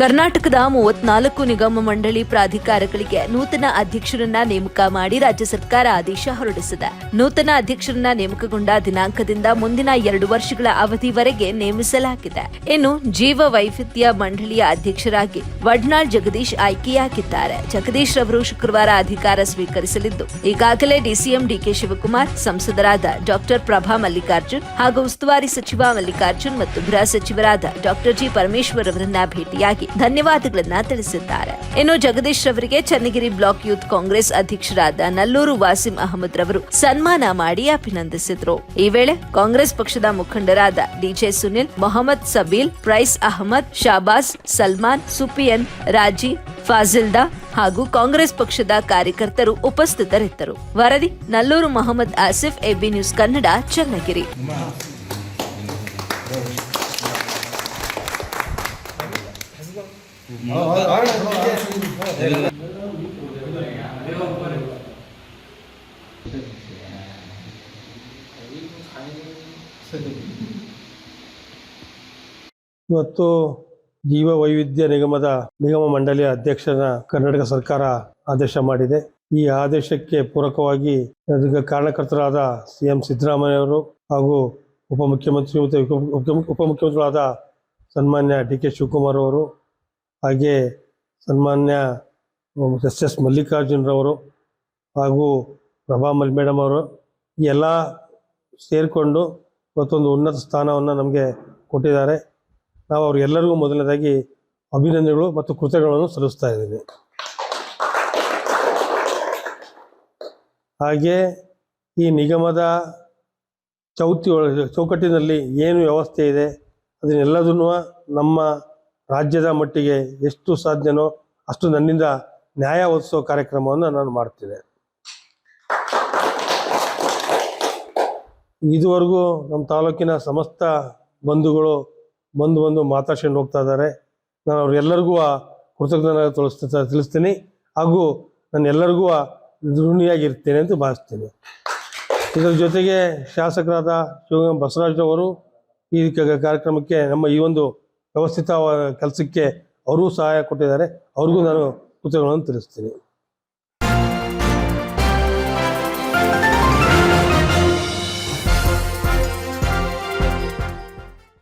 ಕರ್ನಾಟಕದ ಮೂವತ್ನಾಲ್ಕು ನಿಗಮ ಮಂಡಳಿ ಪ್ರಾಧಿಕಾರಗಳಿಗೆ ನೂತನ ಅಧ್ಯಕ್ಷರನ್ನ ನೇಮಕ ಮಾಡಿ ರಾಜ್ಯ ಸರ್ಕಾರ ಆದೇಶ ಹೊರಡಿಸಿದೆ. ನೂತನ ಅಧ್ಯಕ್ಷರನ್ನ ನೇಮಕಗೊಂಡ ದಿನಾಂಕದಿಂದ ಮುಂದಿನ ಎರಡು ವರ್ಷಗಳ ಅವಧಿವರೆಗೆ ನೇಮಿಸಲಾಗಿದೆ. ಇನ್ನು ಜೀವ ವೈವಿಧ್ಯ ಮಂಡಳಿಯ ಅಧ್ಯಕ್ಷರಾಗಿ ವಡ್ನಾಳ್ ಜಗದೀಶ್ ಆಯ್ಕೆಯಾಗಿದ್ದಾರೆ. ಜಗದೀಶ್ ಅವರು ಶುಕ್ರವಾರ ಅಧಿಕಾರ ಸ್ವೀಕರಿಸಲಿದ್ದು, ಈಗಾಗಲೇ ಡಿಸಿಎಂ ಡಿಕೆ ಶಿವಕುಮಾರ್, ಸಂಸದರಾದ ಡಾಕ್ಟರ್ ಪ್ರಭಾ ಮಲ್ಲಿಕಾರ್ಜುನ್ ಹಾಗೂ ಉಸ್ತುವಾರಿ ಸಚಿವ ಮಲ್ಲಿಕಾರ್ಜುನ್ ಮತ್ತು ಗೃಹ ಸಚಿವರಾದ ಡಾಕ್ಟರ್ ಜಿ ಪರಮೇಶ್ವರ್ ಅವರನ್ನ ಭೇಟಿಯಾಗಿ ಧನ್ಯವಾದಗಳನ್ನ ತಿಳಿಸಿದ್ದಾರೆ. ಇನ್ನು ಜಗದೀಶ್ ರವರಿಗೆ ಚನ್ನಗಿರಿ ಬ್ಲಾಕ್ ಯೂತ್ ಕಾಂಗ್ರೆಸ್ ಅಧ್ಯಕ್ಷರಾದ ನಲ್ಲೂರು ವಾಸಿಂ ಅಹಮದ್ ರವರು ಸನ್ಮಾನ ಮಾಡಿ ಅಭಿನಂದಿಸಿದ್ರು. ಈ ವೇಳೆ ಕಾಂಗ್ರೆಸ್ ಪಕ್ಷದ ಮುಖಂಡರಾದ ಡಿಜೆ ಸುನಿಲ್, ಮೊಹಮ್ಮದ್ ಸಬೀಲ್, ಪ್ರೈಸ್ ಅಹಮದ್ ಶಾಬಾಜ್ ಸಲ್ಮಾನ್, ಸುಪಿಯನ್, ರಾಜಿ, ಫಾಜಿಲ್ದಾ ಹಾಗೂ ಕಾಂಗ್ರೆಸ್ ಪಕ್ಷದ ಕಾರ್ಯಕರ್ತರು ಉಪಸ್ಥಿತರಿದ್ದರು. ವರದಿ ನಲ್ಲೂರು ಮೊಹಮ್ಮದ್ ಆಸಿಫ್ ಎಬಿ ನ್ಯೂಸ್ ಕನ್ನಡ, ಚನ್ನಗಿರಿ. ಇವತ್ತು ಜೀವ ವೈವಿಧ್ಯ ನಿಗಮದ ನಿಗಮ ಮಂಡಳಿಯ ಅಧ್ಯಕ್ಷರ ಕರ್ನಾಟಕ ಸರ್ಕಾರ ಆದೇಶ ಮಾಡಿದೆ. ಈ ಆದೇಶಕ್ಕೆ ಪೂರಕವಾಗಿ ಕಾರಣಕರ್ತರಾದ ಸಿ ಎಂ ಸಿದ್ದರಾಮಯ್ಯವರು ಹಾಗೂ ಉಪಮುಖ್ಯಮಂತ್ರಿ ಮತ್ತು ಉಪ- ಉಪ- ಉಪಮುಖ್ಯಮಂತ್ರಿಗಳಾದ ಸನ್ಮಾನ್ಯ ಡಿ ಕೆ ಶಿವಕುಮಾರ್ ಅವರು ಹಾಗೆ ಸನ್ಮಾನ್ಯ ಎಸ್ ಎಸ್ ಮಲ್ಲಿಕಾರ್ಜುನರವರು ಹಾಗೂ ಪ್ರಭಾ ಮಲ್ ಮೇಡಮ್ ಅವರು ಎಲ್ಲ ಸೇರಿಕೊಂಡು ಇವತ್ತೊಂದು ಉನ್ನತ ಸ್ಥಾನವನ್ನು ನಮಗೆ ಕೊಟ್ಟಿದ್ದಾರೆ. ನಾವು ಅವ್ರಿಗೆಲ್ಲರಿಗೂ ಮೊದಲನೇದಾಗಿ ಅಭಿನಂದನೆಗಳು ಮತ್ತು ಕೃತಜ್ಞಗಳನ್ನು ಸಲ್ಲಿಸ್ತಾ ಇದ್ದೀನಿ ಹಾಗೆ ಈ ನಿಗಮದ ಚೌತಿ ಚೌಕಟ್ಟಿನಲ್ಲಿ ಏನು ವ್ಯವಸ್ಥೆ ಇದೆ, ಅದನ್ನೆಲ್ಲದನ್ನು ನಮ್ಮ ರಾಜ್ಯದ ಮಟ್ಟಿಗೆ ಎಷ್ಟು ಸಾಧ್ಯನೋ ಅಷ್ಟು ನನ್ನಿಂದ ನ್ಯಾಯ ಒದಿಸೋ ಕಾರ್ಯಕ್ರಮವನ್ನು ನಾನು ಮಾಡ್ತೇನೆ. ಇದುವರೆಗೂ ನಮ್ಮ ತಾಲೂಕಿನ ಸಮಸ್ತ ಬಂಧುಗಳು ಬಂದು ಬಂದು ಮಾತಾಡ್ಕೊಂಡು ಹೋಗ್ತಾ ಇದ್ದಾರೆ. ನಾನು ಅವ್ರೆಲ್ಲರಿಗೂ ಕೃತಜ್ಞತೆ ತೋರಿಸ್ತ ತಿಳಿಸ್ತೀನಿ. ಹಾಗೂ ನಾನು ಎಲ್ಲರಿಗೂ ಋಣಿಯಾಗಿರ್ತೇನೆ ಅಂತ ಭಾವಿಸ್ತೀನಿ. ಇದರ ಜೊತೆಗೆ ಶಾಸಕರಾದ ಶಿವಗಂಗ ಬಸವರಾಜರವರು ಈ ಕಾರ್ಯಕ್ರಮಕ್ಕೆ ನಮ್ಮ ಈ ಒಂದು ವ್ಯವಸ್ಥಿತ ಕೆಲಸಕ್ಕೆ ಅವರೂ ಸಹಾಯ ಕೊಟ್ಟಿದ್ದಾರೆ. ಅವ್ರಿಗೂ ನಾನು ಕೃತಜ್ಞತೆಗಳನ್ನು ತಿಳಿಸ್ತೀನಿ.